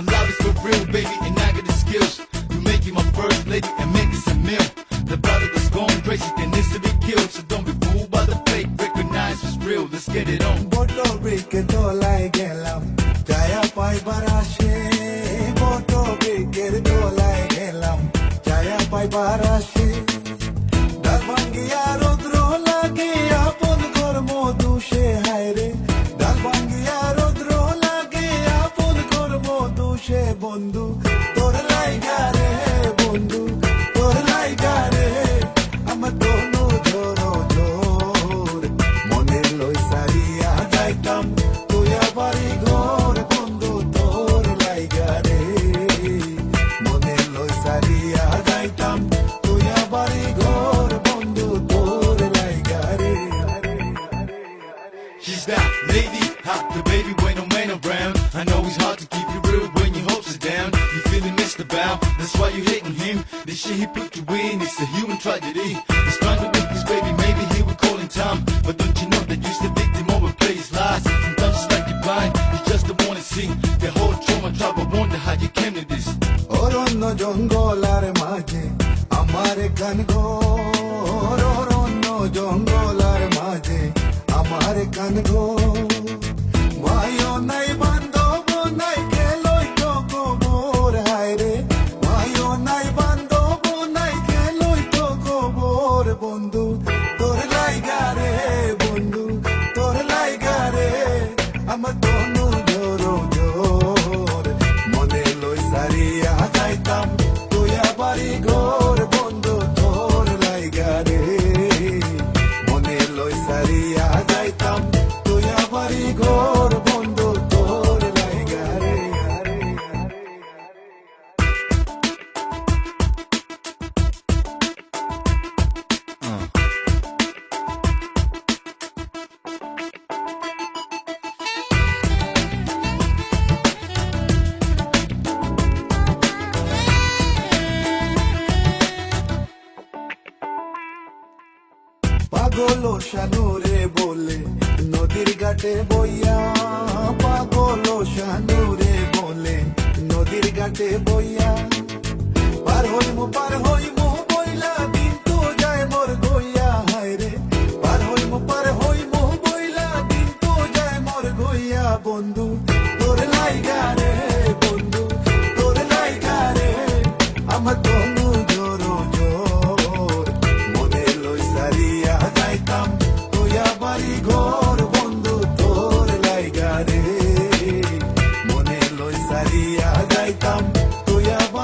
I'm live for real, baby, and I got the skills. You make me my first lady and make us a meal. The brother that's going crazy and this to be killed. So don't be fooled by the fake, recognize what's real. Let's get it on. Boto beke dolai love, jaya pai barashe. Boto beke dolai love, jaya pai barashe. Darvangi yarok লই সারিয়া যাইতাম তুই বাড়ি ঘর বন্ধু তোর লাইগা রে She's that lady, hot the baby when no man around. I know it's hard to keep you real when your hopes are down. You feeling missed about, that's why you hating him. The shit he put you in, it's a human tragedy. জঙ্গল আর মাঝে আমার খান ঘর অরণ্য জঙ্গল আর মাঝে আমার খান ঘর যাইতাম তুই বাড়ি ঘর। শানুরে বলে, নদীর ঘাটে বইয়া পাগল শানুরে বলে, নদীর ঘাটে বইয়া পার হইমু পার হইমু যায় মোর গইয়া। বন্ধু, তোর লাইগা রে, বন্ধু, তোর লাইগা রে, আমার তনু